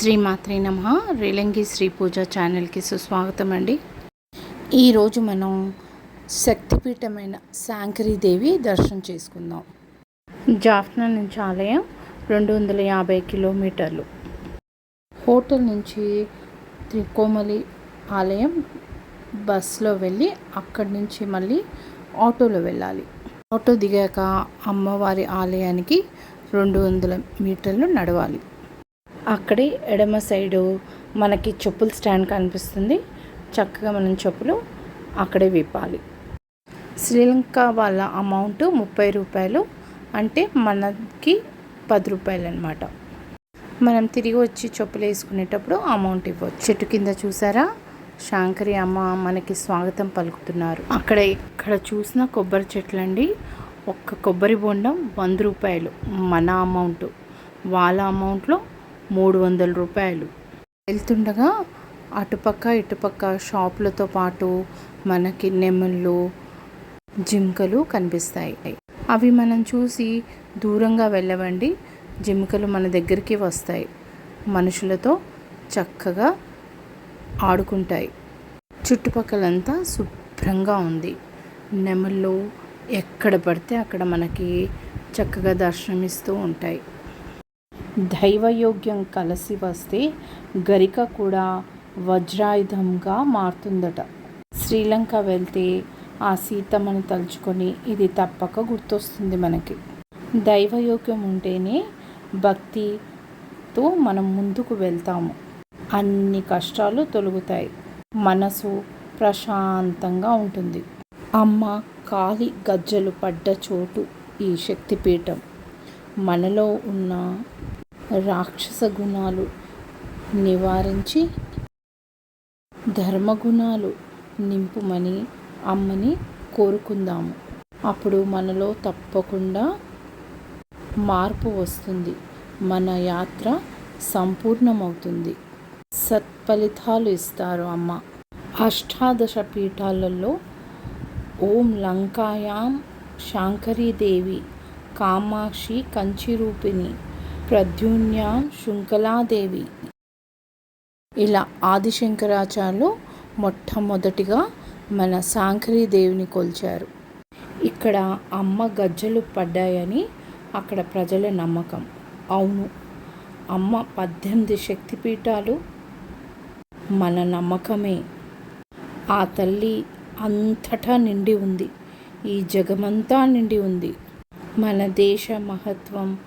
శ్రీమాత్రి నమ. రేలంగి శ్రీ పూజ ఛానల్కి సుస్వాగతం అండి ఈరోజు మనం శక్తిపీఠమైన శాంకరీదేవి దర్శనం చేసుకుందాం. జాఫ్నా నుంచి ఆలయం రెండు వందల యాభై కిలోమీటర్లు. హోటల్ నుంచి త్రికోమలి ఆలయం బస్సులో వెళ్ళి అక్కడి నుంచి మళ్ళీ ఆటోలో వెళ్ళాలి. ఆటో దిగాక అమ్మవారి ఆలయానికి రెండు వందల మీటర్లు నడవాలి. అక్కడే ఎడమ సైడు మనకి చెప్పుల స్టాండ్ కనిపిస్తుంది. చక్కగా మనం చెప్పులు అక్కడే విప్పాలి. శ్రీలంక వాళ్ళ అమౌంట్ ముప్పై రూపాయలు అంటే మనకి పది రూపాయలు అనమాట మనం తిరిగి వచ్చి చెప్పులు వేసుకునేటప్పుడు అమౌంట్ ఇవ్వచ్చు. చెట్టు కింద చూసారా? శాంకరి అమ్మ మనకి స్వాగతం పలుకుతున్నారు. అక్కడ ఇక్కడ చూసిన కొబ్బరి చెట్లు అండి ఒక్క కొబ్బరి బొండం వంద రూపాయలు మన అమౌంట్. వాళ్ళ అమౌంట్లో మూడు వందల రూపాయలు. వెళ్తుండగా అటుపక్క ఇటుపక్క షాపులతో పాటు మనకి నెమళ్ళు జింకలు కనిపిస్తాయి. అవి మనం చూసి దూరంగా వెళ్ళవండి. జింకలు మన దగ్గరికి వస్తాయి. మనుషులతో చక్కగా ఆడుకుంటాయి. చుట్టుపక్కలంతా శుభ్రంగా ఉంది. నెమళ్ళు ఎక్కడ పడితే అక్కడ మనకి చక్కగా దర్శనమిస్తూ ఉంటాయి. దైవయోగ్యం కలిసి వస్తే గరిక కూడా వజ్రాయుధంగా మారుతుందట. శ్రీలంక వెళ్తే ఆ సీతమ్మని తలుచుకొని ఇది తప్పక గుర్తొస్తుంది మనకి. దైవయోగ్యం ఉంటేనే భక్తితో మనం ముందుకు వెళ్తాము. అన్ని కష్టాలు తొలగుతాయి. మనసు ప్రశాంతంగా ఉంటుంది. అమ్మ కాలి గజ్జలు పడ్డ చోటు ఈ శక్తిపీఠం. మనలో ఉన్న రాక్షస గుణాలు నివారించి ధర్మగుణాలు నింపుమని అమ్మని కోరుకుందాము. అప్పుడు మనలో తప్పకుండా మార్పు వస్తుంది. మన యాత్ర సంపూర్ణమవుతుంది. సత్ఫలితాలు ఇస్తారు అమ్మ. అష్టాదశ పీఠాలలో ఓం లంకాయాం శాంకరీదేవి కామాక్షి కంచిరూపిణి ప్రద్యున్య శృంఖలాదేవి. ఇలా ఆదిశంకరాచార్యులు మొట్టమొదటిగా మన దేవిని కొల్చారు. ఇక్కడ అమ్మ గజ్జలు పడ్డాయని అక్కడ ప్రజల నమ్మకం. అవును అమ్మ పద్దెనిమిది శక్తిపీఠాలు మన నమ్మకమే. ఆ తల్లి అంతటా నిండి ఉంది. ఈ జగమంతా నిండి ఉంది. మన దేశ మహత్వం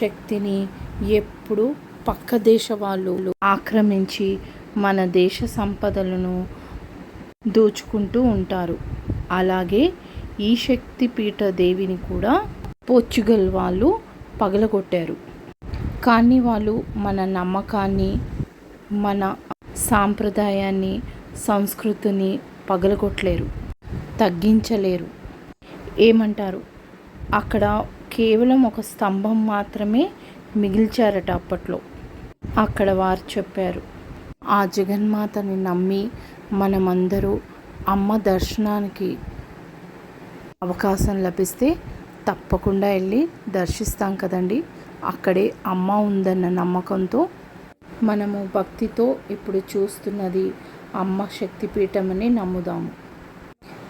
శక్తిని ఎప్పుడు పక్క దేశ వాళ్ళు ఆక్రమించి మన దేశ సంపదలను దోచుకుంటూ ఉంటారు. అలాగే ఈ శక్తిపీఠ దేవిని కూడా పోర్చుగల్ వాళ్ళు పగలగొట్టారు. కానీ వాళ్ళు మన నమ్మకాన్ని మన సాంప్రదాయాన్ని సంస్కృతిని పగలగొట్టలేరు తగ్గించలేరు. ఏమంటారు? అక్కడ కేవలం ఒక స్తంభం మాత్రమే మిగిల్చారట అప్పట్లో. అక్కడ వారు చెప్పారు ఆ జగన్మాతని నమ్మి మనమందరూ అమ్మ దర్శనానికి అవకాశం లభిస్తే తప్పకుండా వెళ్ళి దర్శిస్తాం కదండి. అక్కడే అమ్మ ఉందన్న నమ్మకంతో మనము భక్తితో ఇప్పుడు చూస్తున్నది అమ్మ శక్తిపీఠమని నమ్ముదాము.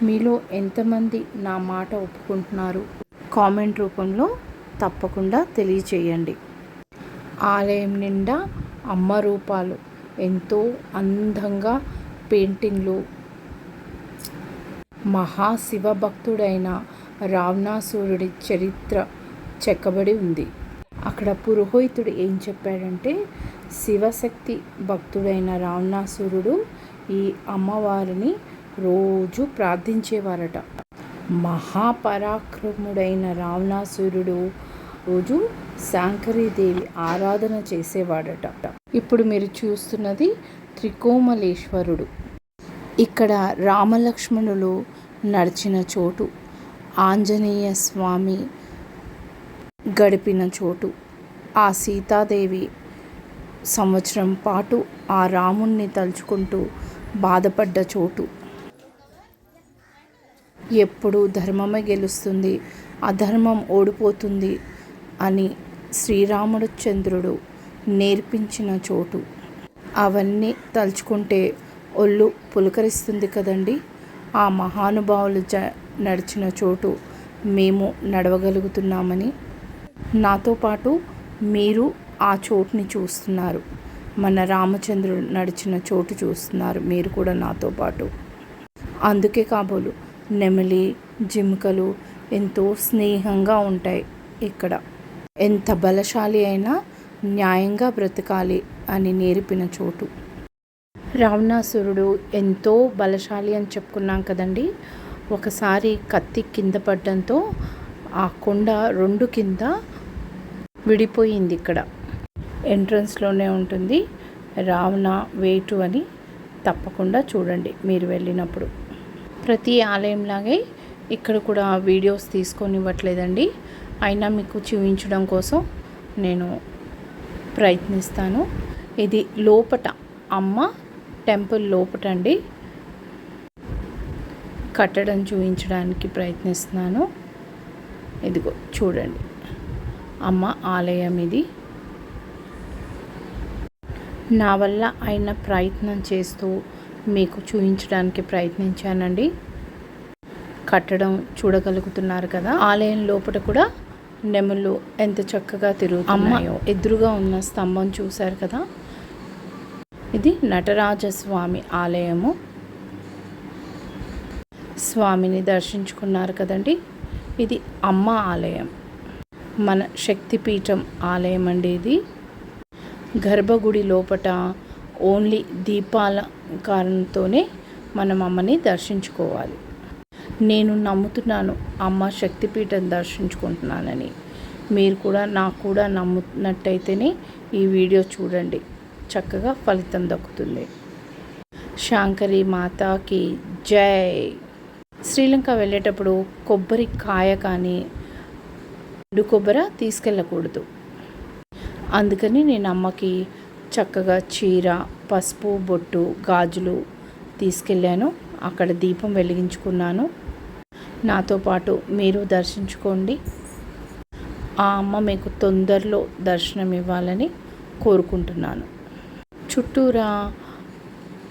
మీలో ఎంతమంది నా మాట ఒప్పుకుంటున్నారు? కామెంట్ రూపంలో తప్పకుండా తెలియచేయండి. ఆలయం నిండా అమ్మ రూపాలు ఎంతో అందంగా పెయింటింగ్లు. మహాశివ భక్తుడైన రావణాసురుడి చరిత్ర చెక్కబడి ఉంది. అక్కడ పురోహితుడు ఏం చెప్పాడంటే శివశక్తి భక్తుడైన రావణాసురుడు ఈ అమ్మవారిని రోజు ప్రార్థించేవారట. మహాపరాక్రముడైన రావణాసురుడు రోజు శాంకరీదేవి ఆరాధన చేసేవాడట ఇప్పుడు మీరు చూస్తున్నది త్రికోమలేశ్వరుడు. ఇక్కడ రామలక్ష్మణులు నడిచిన చోటు ఆంజనేయ స్వామి గడిపిన చోటు ఆ సీతాదేవి సంవత్సరం పాటు ఆ రాముణ్ణి తలుచుకుంటూ బాధపడ్డ చోటు ఎప్పుడు ధర్మమే గెలుస్తుంది అధర్మం ఓడిపోతుంది అని శ్రీరాముడు చంద్రుడు నేర్పించిన చోటు. అవన్నీ తలుచుకుంటే ఒళ్ళు పులకరిస్తుంది కదండి. ఆ మహానుభావులు జ నడిచిన చోటు మేము నడవగలుగుతున్నామని. నాతో పాటు మీరు ఆ చోటుని చూస్తున్నారు. మన రామచంద్రుడు నడిచిన చోటు చూస్తున్నారు మీరు కూడా నాతో పాటు. అందుకే కాబోలు నెమలి జింకలు ఎంతో స్నేహంగా ఉంటాయి ఇక్కడ. ఎంత బలశాలి అయినా న్యాయంగా బ్రతకాలి అని నేర్పిన చోటు. రావణాసురుడు ఎంతో బలశాలి అని చెప్పుకున్నాం కదండి. ఒకసారి కత్తి కింద పడడంతో ఆ కొండ రెండు కింద విడిపోయింది ఇక్కడ. ఎంట్రన్స్లోనే ఉంటుంది. రావణ వేటు అని తప్పకుండా చూడండి మీరు వెళ్ళినప్పుడు. ప్రతి ఆలయంలాగే ఇక్కడ కూడా వీడియోస్ తీసుకొని ఇవ్వట్లేదండి అయినా మీకు చూపించడం కోసం నేను ప్రయత్నిస్తాను. ఇది లోపట అమ్మ టెంపుల్ లోపట అండి. కట్టడం చూపించడానికి ప్రయత్నిస్తున్నాను. ఇదిగో చూడండి. అమ్మ ఆలయం ఇది. నా వల్ల అయిన ప్రయత్నం చేస్తూ మీకు చూపించడానికి ప్రయత్నించానండి. కట్టడం చూడగలుగుతున్నారు కదా. ఆలయం లోపల కూడా నెమళ్ళు ఎంత చక్కగా తిరుగుతున్నాయో. ఎదురుగా ఉన్న స్తంభం చూశారు కదా. ఇది నటరాజస్వామి ఆలయము. స్వామిని దర్శించుకున్నారు కదండి. ఇది అమ్మ ఆలయం. మన శక్తిపీఠం ఆలయం అండి ఇది. గర్భగుడి లోపట ఓన్లీ దీపాల కారణంతోనే మనం అమ్మని దర్శించుకోవాలి. నేను నమ్ముతున్నాను అమ్మ శక్తిపీఠం దర్శించుకుంటున్నానని. మీరు కూడా నాకు కూడా నమ్ముతున్నట్టయితేనే ఈ వీడియో చూడండి. చక్కగా ఫలితం దక్కుతుంది. శాంకరి మాతాకి జై! శ్రీలంక వెళ్ళేటప్పుడు కొబ్బరి కాయ కానీ ఎండు తీసుకెళ్ళకూడదు. అందుకని నేను అమ్మకి చక్కగా చీర పసుపు బొట్టు గాజులు తీసుకెళ్ళాను. అక్కడ దీపం వెలిగించుకున్నాను. నాతో పాటు మీరు దర్శించుకోండి. ఆ అమ్మ మీకు తొందరలో దర్శనం ఇవ్వాలని కోరుకుంటున్నాను. చుట్టూరా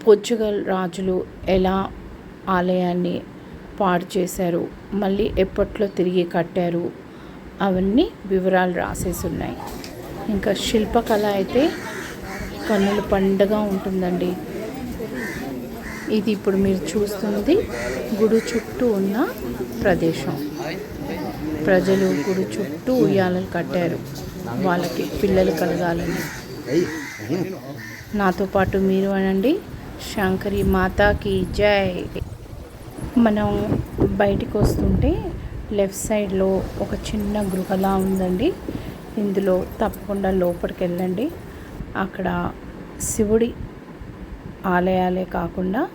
పోర్చుగల్ రాజులు ఎలా ఆలయాన్ని పాడు చేశారు మళ్ళీ ఎప్పట్లో తిరిగి కట్టారు అవన్నీ వివరాలు రాసేసి ఉన్నాయి. ఇంకా శిల్పకళ అయితే కన్నుల పండుగ ఉంటుందండి. ఇది ఇప్పుడు మీరు చూస్తుంది గుడి చుట్టూ ఉన్న ప్రదేశం. ప్రజలు గుడి చుట్టూ ఉయ్యాలలు కట్టారు. వాళ్ళకి పిల్లలు కలగాలని. నాతో పాటు మీరు అనండి. శంకరి మాతాకి జై. మనం బయటికి వస్తుంటే లెఫ్ట్ సైడ్లో ఒక చిన్న గృహలా ఉందండి. ఇందులో తప్పకుండా లోపలికి వెళ్ళండి. అక్కడ శివుడి ఆలయాలే కాకుండా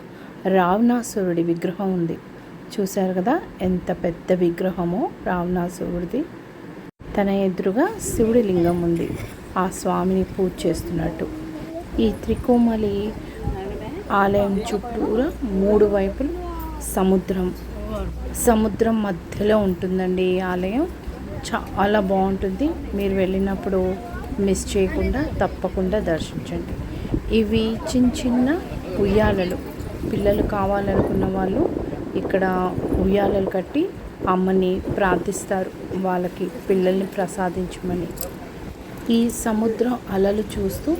రావణాసురుడి విగ్రహం ఉంది. చూశారు కదా? ఎంత పెద్ద విగ్రహమో రావణాసురుడిది. తన ఎదురుగా శివుడి లింగం ఉంది. ఆ స్వామిని పూజ చేస్తున్నట్టు. ఈ త్రికోమలి ఆలయం చుట్టూరా మూడు వైపులు సముద్రం. సముద్రం మధ్యలో ఉంటుందండి ఈ ఆలయం. చాలా బాగుంటుంది. మీరు వెళ్ళినప్పుడు మిస్ చేయకుండా తప్పకుండా దర్శించండి. ఇవి చిన్న చిన్న ఉయ్యాలలు. పిల్లలు కావాలనుకున్న వాళ్ళు ఇక్కడ ఉయ్యాలలు కట్టి అమ్మని ప్రార్థిస్తారు. వాళ్ళకి పిల్లల్ని ప్రసాదించమని. ఈ సముద్రం అలలు చూస్తూ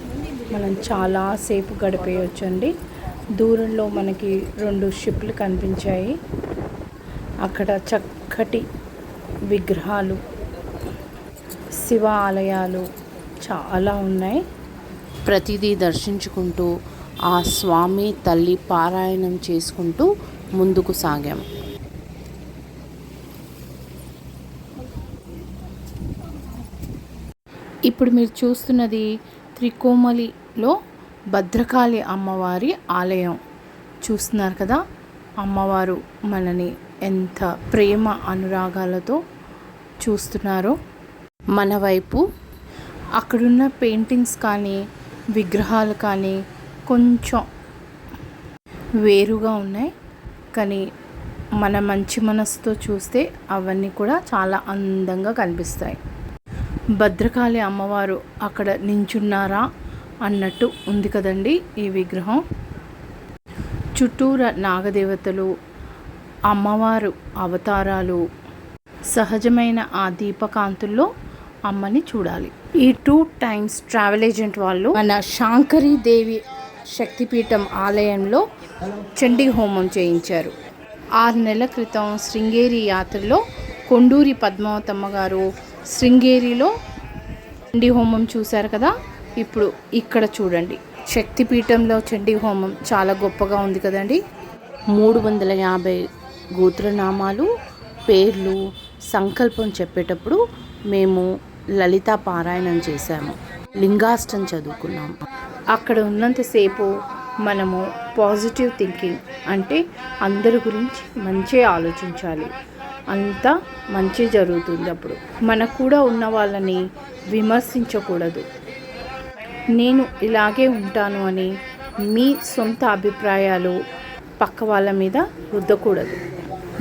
మనం చాలాసేపు గడిపేయొచ్చండి. దూరంలో మనకి రెండు షిప్లు కనిపించాయి. అక్కడ చక్కటి విగ్రహాలు శివ ఆలయాలు చాలా ఉన్నాయి. ప్రతిదీ దర్శించుకుంటూ ఆ స్వామి తల్లి పారాయణం చేసుకుంటూ ముందుకు సాగాం. ఇప్పుడు మీరు చూస్తున్నది త్రికోమలిలో భద్రకాళి అమ్మవారి ఆలయం. చూస్తున్నారు కదా అమ్మవారు మనని ఎంత ప్రేమ అనురాగాలతో చూస్తున్నారో. మన వైపు అక్కడున్న పెయింటింగ్స్ కానీ విగ్రహాలు కానీ కొంచెం వేరుగా ఉన్నాయి. కానీ మన మంచి మనసుతో చూస్తే అవన్నీ కూడా చాలా అందంగా కనిపిస్తాయి. భద్రకాళి అమ్మవారు అక్కడ నించున్నారా అన్నట్టు ఉంది కదండి ఈ విగ్రహం. చుట్టూర నాగదేవతలు అమ్మవారు అవతారాలు సహజమైన ఆ దీపకాంతుల్లో అమ్మని చూడాలి. ఈ టూ టైమ్స్ ట్రావెల్ ఏజెంట్ వాళ్ళు మన శాంకరీ దేవి శక్తిపీఠం ఆలయంలో చండీ హోమం చేయించారు. ఆరు నెలల క్రితం శృంగేరి యాత్రలో కొండూరి పద్మావతమ్మ గారు శృంగేరిలో చండీ హోమం చూశారు కదా? ఇప్పుడు ఇక్కడ చూడండి. శక్తిపీఠంలో చండీ హోమం చాలా గొప్పగా ఉంది కదండి? మూడు వందల యాభై గోత్రనామాలు పేర్లు సంకల్పం చెప్పేటప్పుడు మేము లలిత పారాయణం చేశాము. లింగాష్టం చదువుకున్నాం. అక్కడ ఉన్నంతసేపు మనము పాజిటివ్ థింకింగ్ అంటే అందరి గురించి మంచి ఆలోచించాలి. అంతా మంచి జరుగుతుంది అప్పుడు. మనకు కూడా ఉన్న వాళ్ళని విమర్శించకూడదు. నేను ఇలాగే ఉంటాను అని మీ సొంత అభిప్రాయాలు పక్క వాళ్ళ మీద రుద్దకూడదు.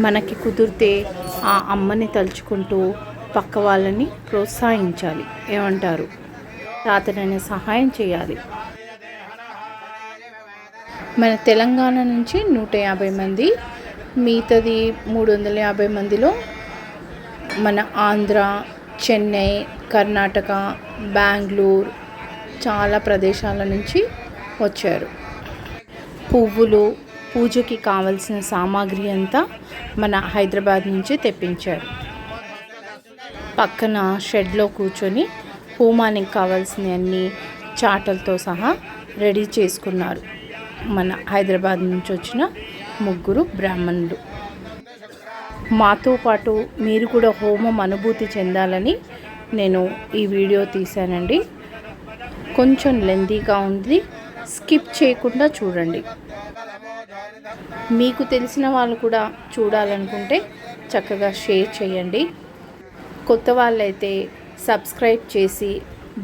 మనకి కుదిరితే ఆ అమ్మని తలుచుకుంటూ పక్క వాళ్ళని ప్రోత్సహించాలి. ఏమంటారు? తాతనైనా సహాయం చేయాలి. మన తెలంగాణ నుంచి నూట యాభై మంది మిగతాది మూడు వందల యాభై మందిలో మన ఆంధ్ర చెన్నై కర్ణాటక బెంగళూరు చాలా ప్రదేశాల నుంచి వచ్చారు. పువ్వులు పూజకి కావలసిన సామాగ్రి అంతా మన హైదరాబాద్ నుంచి తెప్పించారు. పక్కన షెడ్లో కూర్చొని హోమానికి కావాల్సిన అన్ని చాటలతో సహా రెడీ చేసుకున్నారు మన హైదరాబాద్ నుంచి వచ్చిన ముగ్గురు బ్రాహ్మణులు. మాతో పాటు మీరు కూడా హోమం అనుభూతి చెందాలని నేను ఈ వీడియో తీశానండి. కొంచెం లెందీగా ఉంది. స్కిప్ చేయకుండా చూడండి. మీకు తెలిసిన వాళ్ళు కూడా చూడాలనుకుంటే చక్కగా షేర్ చేయండి. కొత్త వాళ్ళైతే సబ్స్క్రైబ్ చేసి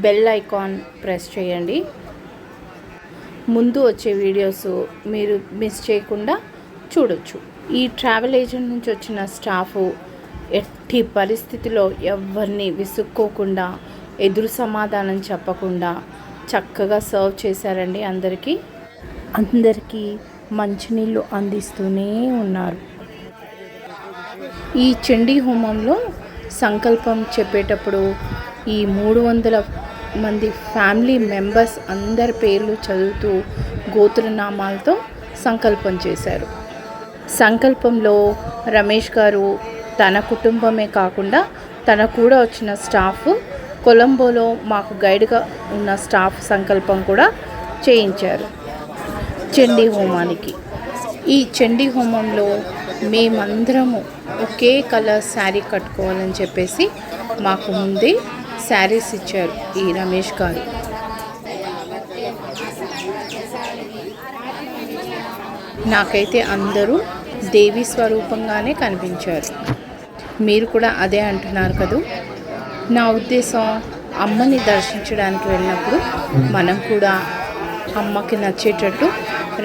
బెల్ ఐకాన్ ప్రెస్ చేయండి. ముందు వచ్చే వీడియోస్ మీరు మిస్ చేయకుండా చూడొచ్చు. ఈ ట్రావెల్ ఏజెంట్ నుంచి వచ్చిన స్టాఫ్ ఎట్టి పరిస్థితిలో ఎవరిని విసుక్కోకుండా ఎదురు సమాధానం చెప్పకుండా చక్కగా సర్వ్ చేశారండి అందరికీ. అందరికీ మంచినీళ్ళు అందిస్తూనే ఉన్నారు. ఈ చండీ హోమంలో సంకల్పం చెప్పేటప్పుడు ఈ మూడు వందల మంది ఫ్యామిలీ మెంబర్స్ అందరి పేర్లు చదువుతూ గోత్రనామాలతో సంకల్పం చేశారు. సంకల్పంలో రమేష్ గారు తన కుటుంబమే కాకుండా తన కూడా వచ్చిన స్టాఫ్ కొలంబోలో మాకు గైడ్గా ఉన్న స్టాఫ్ సంకల్పం కూడా చేయించారు. చండీ హోమానికి. ఈ చండీ హోమంలో మేమందరము ఒకే కలర్ శారీ కట్టుకోవాలని చెప్పేసి మాకు ముందే శారీస్ ఇచ్చారు ఈ రమేష్ గారు. నాకైతే అందరూ దేవి స్వరూపంగానే కనిపించారు. మీరు కూడా అదే అంటున్నారు కదూ? నా ఉద్దేశం అమ్మని దర్శించడానికి వెళ్ళినప్పుడు మనం కూడా అమ్మకి నచ్చేటట్టు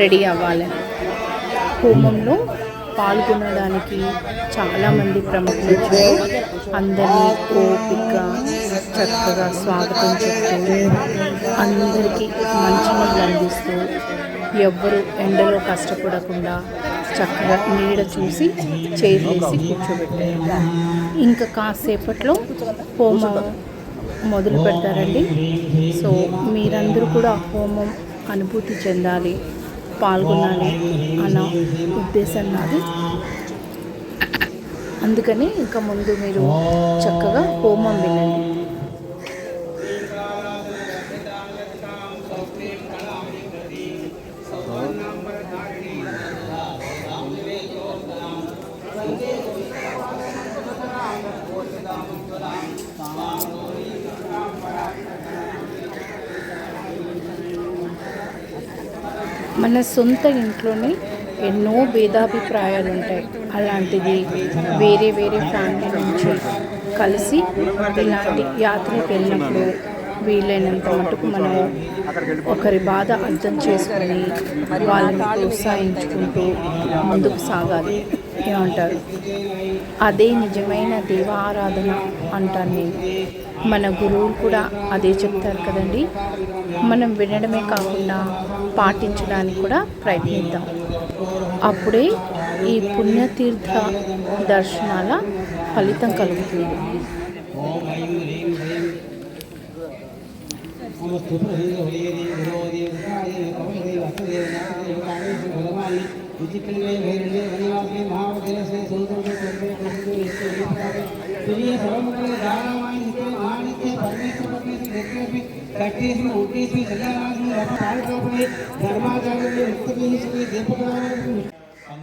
రెడీ అవ్వాలి. హోమంలో పాల్గొనడానికి చాలామంది ప్రముఖులు వచ్చారు అందరినీ ఓపికగా చక్కగా స్వాగతం చెప్తూ అందరికీ మంచినీళ్ళు అందిస్తూ ఎవ్వరు ఎండలో కష్టపడకుండా చక్కగా నీడ చూసి చైర్ కూర్చోబెట్టారు ఇంకా కాసేపట్లో హోమం మొదలు పెడతారండి సో మీరందరూ కూడా హోమం అనుభూతి చెందాలి. పాల్గొనాలి అన్న ఉద్దేశం నాది. అందుకని ఇంకా ముందు మీరు చక్కగా హోమం వెళ్ళండి మన సొంత ఇంట్లోనే ఎన్నో భేదాభిప్రాయాలు ఉంటాయి. అలాంటిది వేరే వేరే ఫ్యామిలీ నుంచి కలిసి ఇలాంటి యాత్రకి వెళ్ళినప్పుడు వీలైనంత మటుకు మనం ఒకరి బాధ అర్థం చేసుకొని వాళ్ళని ప్రోత్సహించుకుంటూ ముందుకు సాగాలి. ఏమంటారు అదే నిజమైన దేవారాధన అంటాను నేను. మన గురువులు కూడా అదే చెప్తారు కదండి. మనం వినడమే కాకుండా పాటించడానికి కూడా ప్రయత్నిద్దాం. అప్పుడే ఈ పుణ్యతీర్థ దర్శనాల ఫలితం కలుగుతుంది. विचित्र में भैरण्य वनिवासी महावदय से सुंदर के सर्वे प्रसिद्ध नित्य नित्यावे तुझे सर्वमंगल दानामाय नित्य महानित्य परमेश्वर परमेश्वर नित्य भी कट्टीस में उठीस में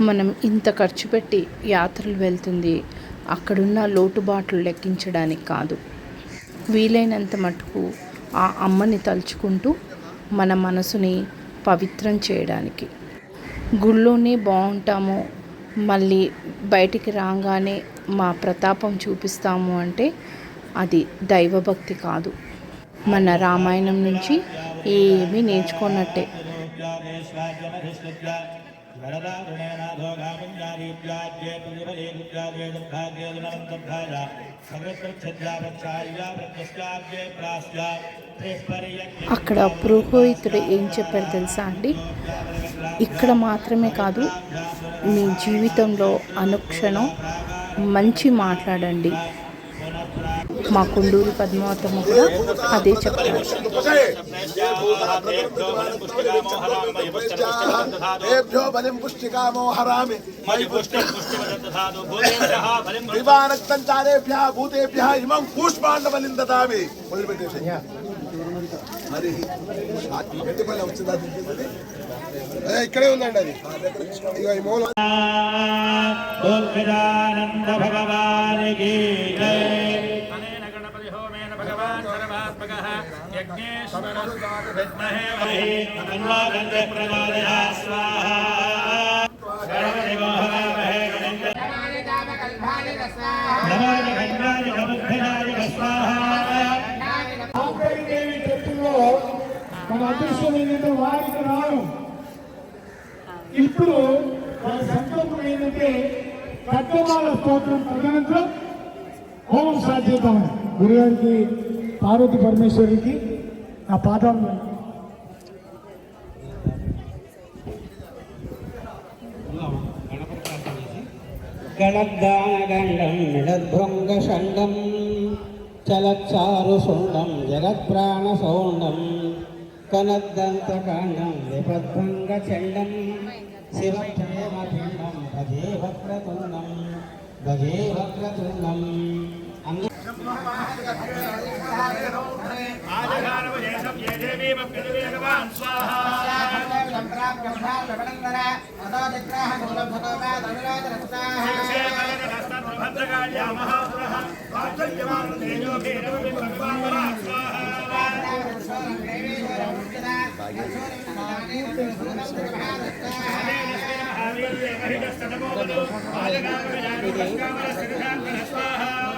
మనం ఇంత ఖర్చు పెట్టి యాత్రలు వెళ్తుంది. అక్కడున్న లోటుబాట్లు లెక్కించడానికి కాదు. వీలైనంత మటుకు ఆ అమ్మని తలుచుకుంటూ మన మనసుని పవిత్రం చేయడానికి. గుళ్ళోనే బాగుంటాము మళ్ళీ బయటికి రాగానే మా ప్రతాపం చూపిస్తాము అంటే అది దైవభక్తి కాదు. మన రామాయణం నుంచి ఏమీ నేర్చుకున్నట్టే అక్కడ పురోహితుడు ఏం చెప్పారు తెలుసా అండి? ఇక్కడ మాత్రమే కాదు మీ జీవితంలో అనుక్షణం మంచి మాట్లాడండి. మా కుండూరు పద్మావతమ్మ కూడా అదే చెప్తారు ఏభ్యో బలిం పుష్టికామో హరామి దివానక్తంచారేభ్య భూతేభ్య ఇమం కూష్మాండ బలిం దదామి మొదలుపెట్టేసి మరి గట్టిపల్లి వచ్చిందా తింటుంది? ఏ, ఇక్కడే ఉందండి అది. ఇక ఈ మూల దుర్గజానంద భగవానికి మన అదృష్టం ఏంటంటే వారికి రావడం ఇప్పుడు వారి సంకల్పం ఏంటంటే కట్టమాల స్తోత్రం తదనంతరం హోమం స్టార్ట్ గురుగారికి పార్వతి పరమేశ్వరికి నా పాదాలు గణద్దానగండం నిడద్భృంగషండం చలచ్చారుశుండం జగత్ప్రాణసౌండం కనద్దంతకాండం విపద్భంగచండం శివక్షేమపిండం భజే వక్రతుండం భజే వక్రతుండం స్వాహ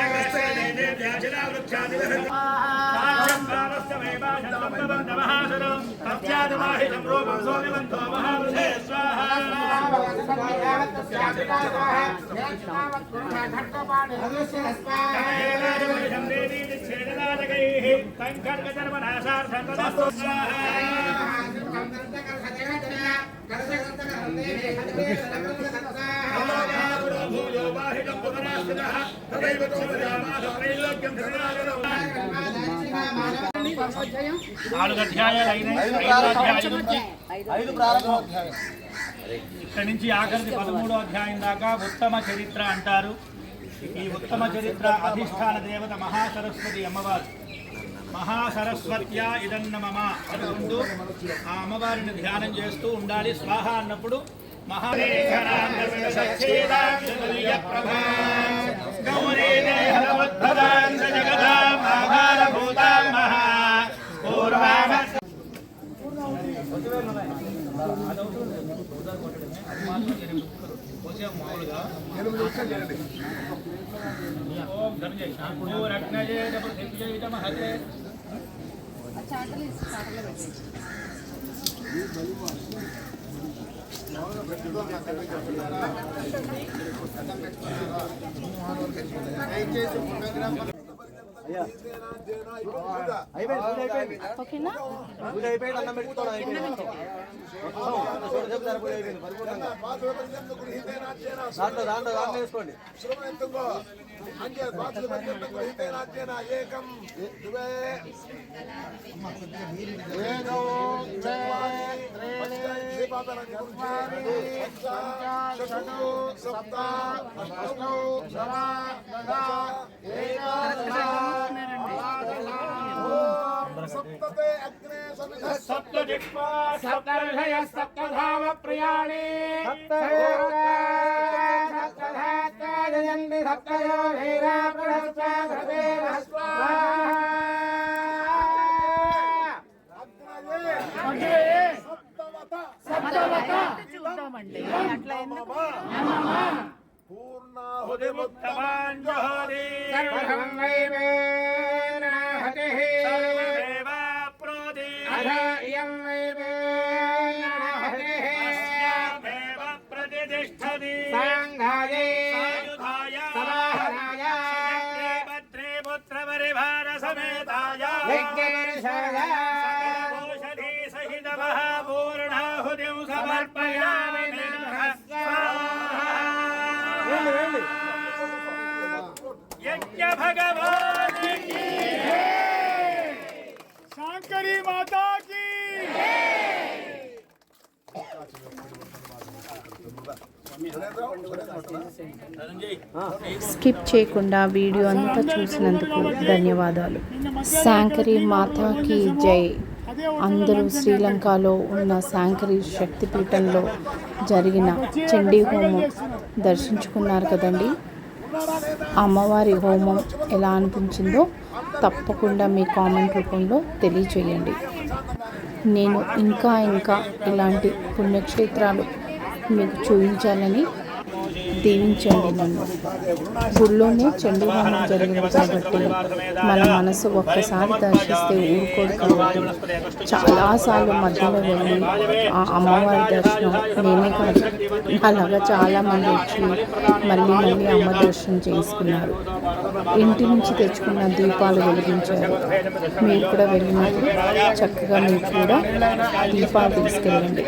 మహాసురః వాత్సల్యమాన తేజోభే తదైవ త్రైలోక్యం నాలుగు అధ్యాయాలు నుంచి ఐదు ప్రారంభ ఇక్కడి నుంచి ఆఖరికి పదమూడో అధ్యాయం దాకా ఉత్తమ చరిత్ర అంటారు. ఈ ఉత్తమ చరిత్ర అధిష్టాన దేవత మహాసరస్వతి అమ్మవారు. మహాసరస్వత్యా ఇదన్న అనుకుంటూ ఆ అమ్మవారిని ధ్యానం చేస్తూ ఉండాలి. స్వాహ అన్నప్పుడు మహా ఎనిమిది నిమిషాలు చేయండి ఓకేనా అయిపోయింది? అన్నం పెట్టుకోవడం అయిపోయింది. దాంట్లో దాంట్లో దాంట్లో వేసుకోండి శ్రమణెత్తుకో బాతులు ఏకం ద్వే ఏకో చత్వారి త్రీణి చత్వారి షటు సప్త అష్టౌ నవ దశ ఏకం సప్తతే అగ్నే అట్లా ఎందుకు పూర్ణాహుతి సర్వదేవ స్కిప్ చేయకుండా వీడియో అంతా చూసినందుకు ధన్యవాదాలు. శాంకరి మాతాకి జై. అందరూ శ్రీలంకలో ఉన్న శాంకరి శక్తిపీఠంలో జరిగిన చండీ హోమం దర్శించుకున్నారు కదండి. అమ్మవారి హోమం ఎలా అనిపించిందో తప్పకుండా మీ కామెంట్ రూపంలో తెలియచేయండి. నేను ఇంకా ఇంకా ఇలాంటి పుణ్యక్షేత్రాలు మీకు చూపించాలని దీవించండి నన్ను. గుళ్ళోనే చండీ హోమం జరిగింది కాబట్టి మన మనసు ఒక్కసారి దర్శిస్తే ఊరుకోడు కాబట్టి చాలాసార్లు మధ్యలో వెళ్ళి ఆ అమ్మవారి దర్శనం నేనే కాదు అలాగా చాలామంది వచ్చి మళ్ళీ మళ్ళీ అమ్మ దర్శనం చేసుకున్నారు. ఇంటి నుంచి తెచ్చుకున్న దీపాలు వెలిగించారు. మీరు కూడా వెళ్ళినప్పుడు చక్కగా మీరు కూడా దీపాలు తీసుకెళ్ళండి.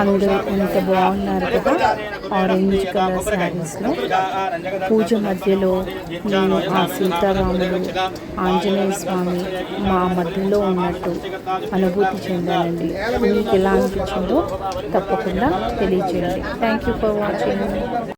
అందరూ ఎంత బాగున్నారు కదా ఆరెంజ్ కలర్ శారీస్లో పూజ మధ్యలో నేను ఆ సీతారాములు ఆంజనేయ స్వామి మా మధ్యలో ఉన్నట్టు అనుభూతి చెందానండి మీకు ఎలా అనిపించిందో తప్పకుండా తెలియచేయండి. Thank you for watching